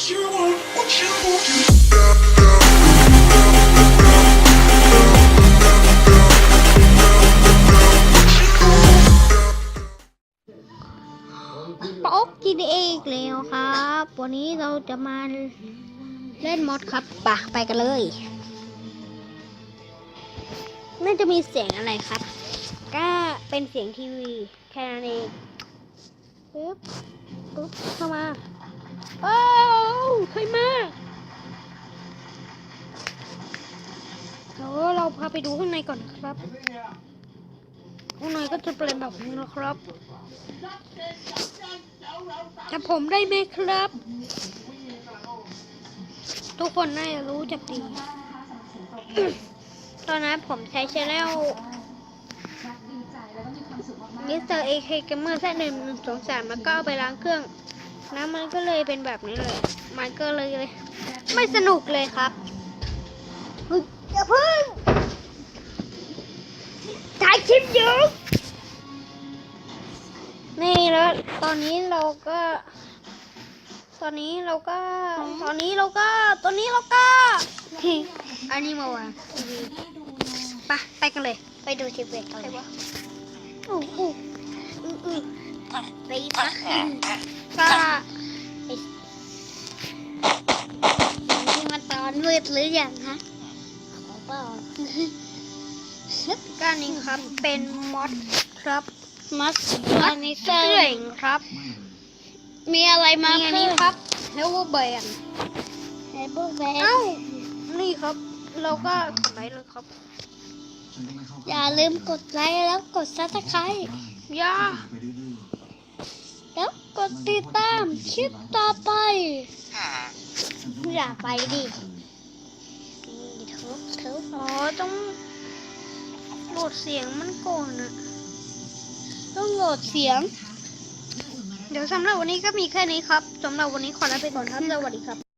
ป๊อก GTA อีกแล้วครับ วันนี้เราจะมาเล่นมอดครับปะไปกันเลย น่าจะมีเสียงอะไรครับ ก็เป็นเสียงทีวีแค่นั้นเองปึ๊บปึ๊บเข้ามาโอ้ วใครมาเดี๋ยวเราพาไปดูข้างในก่อนนะครับ ข้างในก็จะเป็นแบบนี้นะครับจับผมได้ไหมครับ ทุกคนน่าจะรู้จักดี ตอนนั้นผมใช้ชแนลมิสเตอร์เอเคเกมเมอร์แค่หนึ่งสองสามมันก็เอาไปล้างเครื่อง น้ำมันก็เลยเป็นแบบนี้เลย มันก็เลย ไม่สนุกเลยครับเฮ้ยอย่าเพิ่งถ่ายคลิปอยู่นี่แล้วตอนนี้เราก็ ตอนนี้เราก็ ตอนนี้เราก็ ตอนนี้เราก็ อันนี้มาวางทีวีไปไปกันเลย ไปดูทีวีกันเลยอู้อู้อู้อู้ไปนะ ก็ไอ้นี่มันตอนมืดหรือยังฮะของเปล่าก็นี่ครับเป็นมอดครับมัสมัอัดนนี้เสื่เสื่อองครับ มีอะไรมามีอันนี้ครับเฮลเบนเฮเบอร์แบเอ้านี่ครับ เราก็กดไลค์เลยครับ อย่าลืมกดไลค์แล้วกดซับสไครต์ย่าแล้วก ดติดตามคลิปต่อไปอย่าไปดินี่ทุบทุบอ๋อต้องโหลดเสียงมันก่อนอะต้องโหลดเสียง เดี๋ยวสำหรับวันนี้ก็มีแค่นี้ครับสำหรับวันนี้ขอลาไปก่อนครับสวัสดีครับ